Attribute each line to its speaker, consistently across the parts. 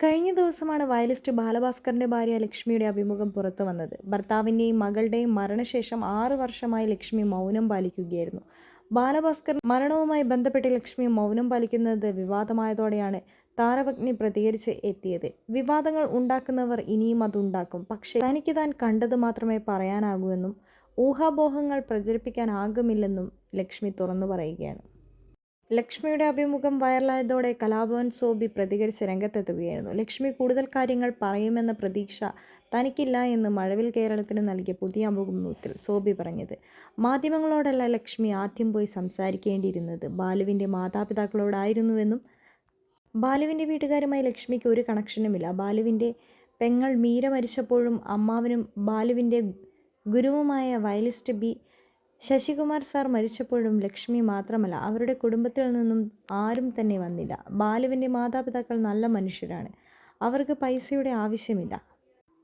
Speaker 1: കഴിഞ്ഞ ദിവസമാണ് വയലിസ്റ്റ് ബാലഭാസ്കറിന്റെ ഭാര്യ ലക്ഷ്മിയുടെ അഭിമുഖം പുറത്തു വന്നത്. ഭർത്താവിന്റെയും മകളുടെയും മരണശേഷം ആറു വർഷമായി ലക്ഷ്മി മൗനം പാലിക്കുകയായിരുന്നു. ബാലഭാസ്കർ മരണവുമായി ബന്ധപ്പെട്ട് ലക്ഷ്മി മൗനം പാലിക്കുന്നത് വിവാദമായതോടെയാണ് താരപത്നി പ്രതികരിച്ച് എത്തിയത്. വിവാദങ്ങൾ ഉണ്ടാക്കുന്നവർ ഇനിയും അതുണ്ടാക്കും പക്ഷേ തനിക്ക് താൻ കണ്ടത് മാത്രമേ പറയാനാകൂ എന്നും ഊഹാപോഹങ്ങൾ പ്രചരിപ്പിക്കാനാകുമില്ലെന്നും ലക്ഷ്മി തുറന്നു പറയുകയാണ്. ലക്ഷ്മിയുടെ അഭിമുഖം വൈറലായതോടെ കലാഭവൻ സോബി പ്രതികരിച്ച് രംഗത്തെത്തുകയായിരുന്നു. ലക്ഷ്മി കൂടുതൽ കാര്യങ്ങൾ പറയുമെന്ന പ്രതീക്ഷ തനിക്കില്ല എന്ന് മഴവിൽ കേരളത്തിന് നൽകിയ പുതിയ അഭിമുഖത്തിൽ സോബി പറഞ്ഞത്. മാധ്യമങ്ങളോടല്ല ലക്ഷ്മി ആദ്യം പോയി സംസാരിക്കേണ്ടിയിരുന്നത്. ബാലുവിന്റെ മാതാപിതാക്കളോടായിരുന്നുവെന്നും ബാലുവിന്റെ വീട്ടുകാരുമായി ലക്ഷ്മിക്ക് ഒരു കണക്ഷനുമില്ല. ബാലുവിന്റെ പെങ്ങൾ മീര മരിച്ചപ്പോഴും അമ്മാവനും ബാലുവിന്റെ ഗുരുവുമായ വയലിസ്റ്റ് ബി ശശികുമാർ സാർ മരിച്ചപ്പോഴും ലക്ഷ്മി മാത്രമല്ല അവരുടെ കുടുംബത്തിൽ നിന്നും ആരും തന്നെ വന്നില്ല. ബാലുവിന്റെ മാതാപിതാക്കൾ നല്ല മനുഷ്യരാണ്. അവർക്ക് പൈസയുടെ ആവശ്യമില്ല.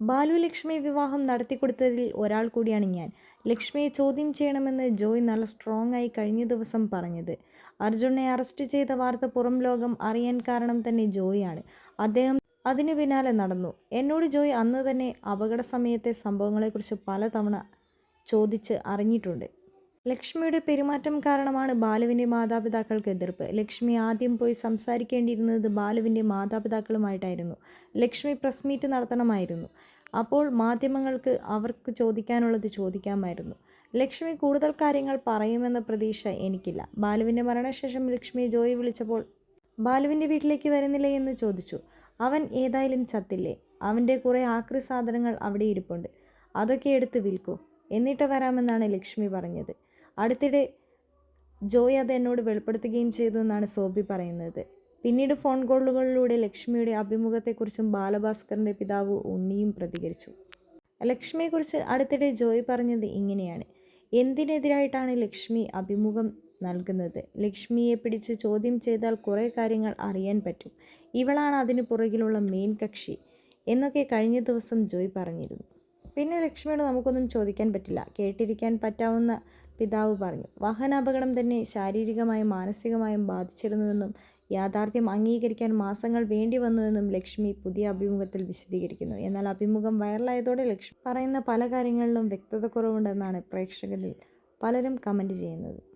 Speaker 1: ബാലു ലക്ഷ്മി വിവാഹം നടത്തിക്കൊടുത്തതിൽ ഒരാൾ കൂടിയാണ് ഞാൻ. ലക്ഷ്മിയെ ചോദ്യം ചെയ്യണമെന്ന് ജോയ് നല്ല സ്ട്രോങ് ആയി കഴിഞ്ഞ ദിവസം പറഞ്ഞത്. അർജുനെ അറസ്റ്റ് ചെയ്ത വാർത്ത പുറം ലോകം അറിയാൻ കാരണം തന്നെ ജോയാണ് അദ്ദേഹം അതിനു പിന്നാലെ നടന്നു. എന്നോട് ജോയ് അന്ന് തന്നെ അപകട സമയത്തെ സംഭവങ്ങളെക്കുറിച്ച് പലതവണ ചോദിച്ച് അറിഞ്ഞിട്ടുണ്ട്. ലക്ഷ്മിയുടെ പെരുമാറ്റം കാരണമാണ് ബാലുവിന്റെ മാതാപിതാക്കൾക്ക് എതിർപ്പ്. ലക്ഷ്മി ആദ്യം പോയി സംസാരിക്കേണ്ടിയിരുന്നത് ബാലുവിന്റെ മാതാപിതാക്കളുമായിട്ടായിരുന്നു. ലക്ഷ്മി പ്രസ് മീറ്റ് നടത്തണമായിരുന്നു. അപ്പോൾ മാധ്യമങ്ങൾക്ക് അവർക്ക് ചോദിക്കാനുള്ളത് ചോദിക്കാമായിരുന്നു. ലക്ഷ്മി കൂടുതൽ കാര്യങ്ങൾ പറയുമെന്ന പ്രതീക്ഷ എനിക്കില്ല. ബാലുവിന്റെ മരണശേഷം ലക്ഷ്മിയെ ജോയി വിളിച്ചപ്പോൾ ബാലുവിന്റെ വീട്ടിലേക്ക് വരുന്നില്ലേ എന്ന് ചോദിച്ചു. അവൻ ഏതായാലും ചത്തില്ലേ? അവന്റെ കുറേ ആക്രി സാധനങ്ങൾ അവിടെ ഇരിപ്പുണ്ട്. അതൊക്കെ എടുത്ത് വിൽക്കൂ. എന്നിട്ട് വരാമെന്നാണ് ലക്ഷ്മി പറഞ്ഞത്. അടുത്തിടെ ജോയ് അത് എന്നോട് വെളിപ്പെടുത്തുകയും ചെയ്തു എന്നാണ് സോബി പറയുന്നത്. പിന്നീട് ഫോൺ കോളുകളിലൂടെ ലക്ഷ്മിയുടെ അഭിമുഖത്തെക്കുറിച്ചും ബാലഭാസ്കറിന്റെ പിതാവ് ഉണ്ണിയും പ്രതികരിച്ചു. ലക്ഷ്മിയെക്കുറിച്ച് അടുത്തിടെ ജോയ് പറഞ്ഞത് ഇങ്ങനെയാണ്. എന്തിനെതിരായിട്ടാണ് ലക്ഷ്മി അഭിമുഖം നൽകുന്നത്? ലക്ഷ്മിയെ പിടിച്ച് ചോദ്യം ചെയ്താൽ കുറേ കാര്യങ്ങൾ അറിയാൻ പറ്റും. ഇവളാണ് അതിന് പുറകിലുള്ള മെയിൻ കക്ഷി എന്നൊക്കെ കഴിഞ്ഞ ദിവസം ജോയ് പറഞ്ഞിരുന്നു. പിന്നെ ലക്ഷ്മിയോട് നമുക്കൊന്നും ചോദിക്കാൻ പറ്റില്ല. കേട്ടിരിക്കാൻ പറ്റാവുന്ന പിതാവ് പറഞ്ഞു വാഹനാപകടം തന്നെ ശാരീരികമായും മാനസികമായും ബാധിച്ചിരുന്നുവെന്നും യാഥാർത്ഥ്യം അംഗീകരിക്കാൻ മാസങ്ങൾ വേണ്ടി വന്നുവെന്നും ലക്ഷ്മി പുതിയ അഭിമുഖത്തിൽ വിശദീകരിക്കുന്നു. എന്നാൽ അഭിമുഖം വൈറലായതോടെ ലക്ഷ്മി പറയുന്ന പല കാര്യങ്ങളിലും വ്യക്തത കുറവുണ്ടെന്നാണ് പ്രേക്ഷകരിൽ പലരും കമന്റ് ചെയ്യുന്നത്.